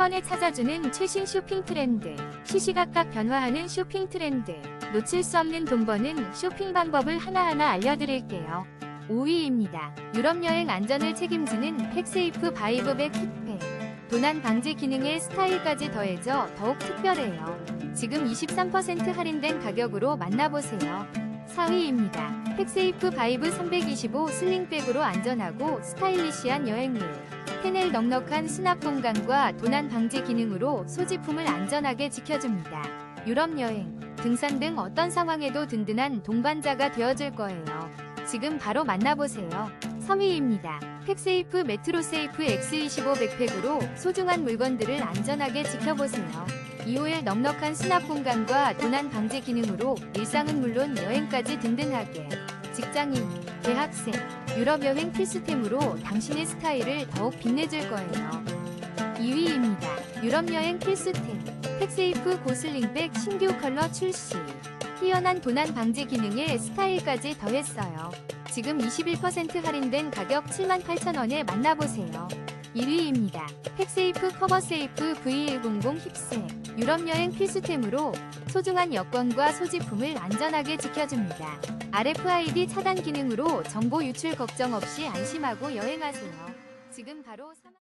번에 찾아주는 최신 쇼핑 트렌드, 시시각각 변화하는 쇼핑 트렌드, 놓칠 수 없는 돈 버는 쇼핑 방법을 하나하나 알려드릴게요. 5위입니다. 유럽 여행 안전을 책임지는 팩세이프 바이브백 킥팩. 도난 방지 기능에 스타일까지 더해져 더욱 특별해요. 지금 23% 할인된 가격으로 만나보세요. 4위입니다. 팩세이프 바이브 325 슬링백으로 안전하고 스타일리시한 여행을 패넬 넉넉한 수납 공간과 도난 방지 기능으로 소지품을 안전하게 지켜줍니다. 유럽 여행, 등산 등 어떤 상황에도 든든한 동반자가 되어줄 거예요. 지금 바로 만나보세요. 3위입니다. 팩세이프 메트로세이프 X25 백팩으로 소중한 물건들을 안전하게 지켜보세요. 2호의 넉넉한 수납 공간과 도난 방지 기능으로 일상은 물론 여행까지 든든하게 직장인, 대학생, 유럽 여행 필수템으로 당신의 스타일을 더욱 빛내줄 거예요. 2위입니다. 유럽 여행 필수템 팩세이프 고슬링백 신규 컬러 출시 뛰어난 도난 방지 기능에 스타일까지 더했어요. 지금 21% 할인된 가격 78,000원에 만나보세요. 1위입니다. 팩세이프 커버세이프 V100 힙색 유럽 여행 필수템으로 소중한 여권과 소지품을 안전하게 지켜줍니다. RFID 차단 기능으로 정보 유출 걱정 없이 안심하고 여행하세요. 지금 바로 3...